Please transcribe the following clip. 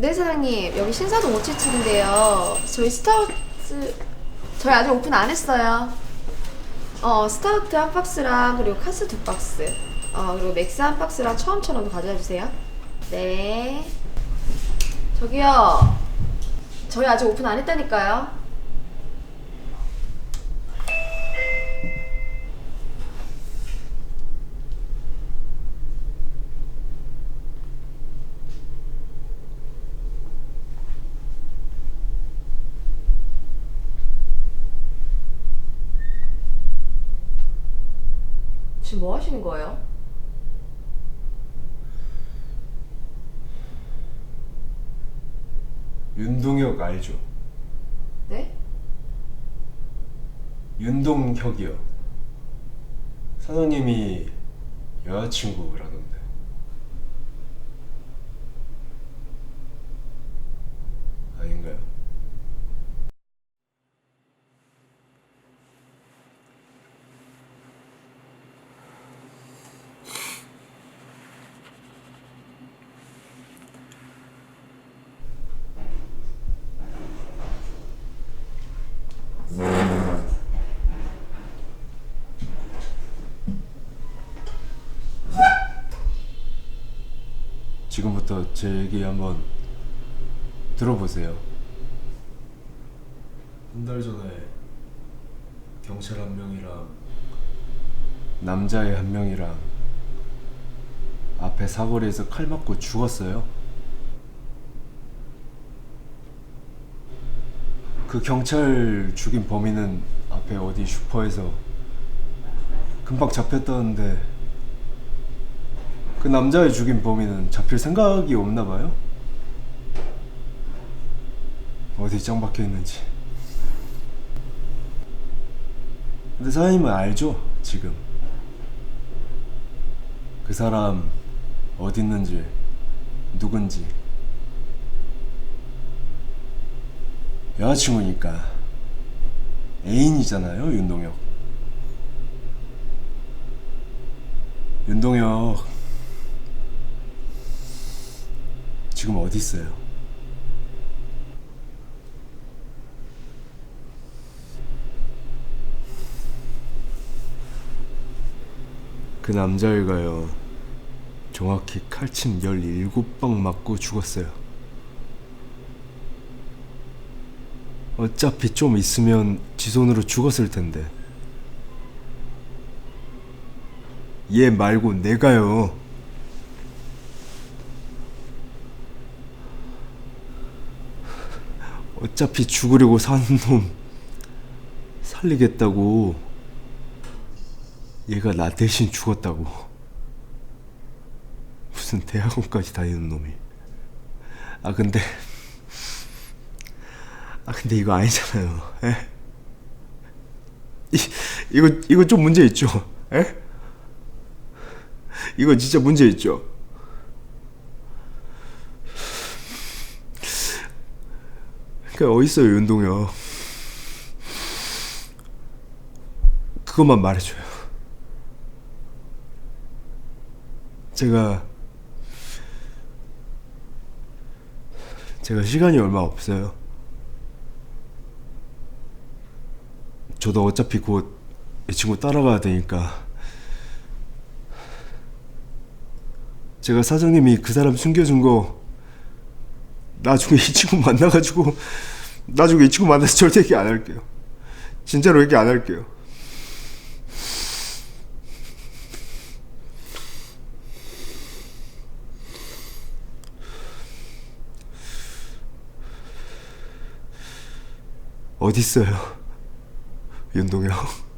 네 사장님. 여기 신사동 577인데요. 저희 스타우트 저희 아직 오픈 안 했어요. 어 스타우트 한 박스랑 그리고 카스 두 박스. 어 그리고 맥스 한 박스랑 처음처럼 가져다 주세요. 네. 저기요. 저희 아직 오픈 안 했다니까요 지금 뭐 하시는 거예요? 윤동혁 알죠? 네? 윤동혁이요. 사장님이 여자친구라던데. 아닌가요? 지금부터 제 얘기 한번 들어보세요. 한 달 전에 경찰 한 명이랑 남자애 한 명이랑 앞에 사거리에서 칼 맞고 죽었어요. 그 경찰 죽인 범인은 앞에 어디 슈퍼에서 금방 잡혔다는데 그 남자애 죽인 범인은 잡힐 생각이 없나 봐요. 어디 짱 박혀 있는지. 근데 사장님은 알죠, 지금. 그 사람 어디 있는지, 누군지. 여자친구니까. 애인이잖아요, 윤동혁. 윤동혁. 지금 어디 있어요? 그 남자애가요. 정확히 칼침 17방 맞고 죽었어요. 어차피 좀 있으면 지 손으로 죽었을 텐데. 얘 말고 내가요. 어차피 죽으려고 사는 놈 살리겠다고. 얘가 나 대신 죽었다고. 무슨 대학원까지 다니는 놈이. 아 근데 아 근데 이거 아니잖아요. 에? 이, 이거 이거 좀 문제 있죠? 에? 이거 진짜 문제 있죠 그러니까 어딨어요 윤동혁. 그것만 말해줘요. 제가 제가 시간이 얼마 없어요. 저도 어차피 곧 이 친구 따라가야 되니까. 제가 사장님이 그 사람 숨겨준 거 나중에 이 친구 만나가지고 나중에 이 친구 만나서 절대 얘기 안 할게요. 진짜로 얘기 안 할게요. 어딨어요? 윤동혁.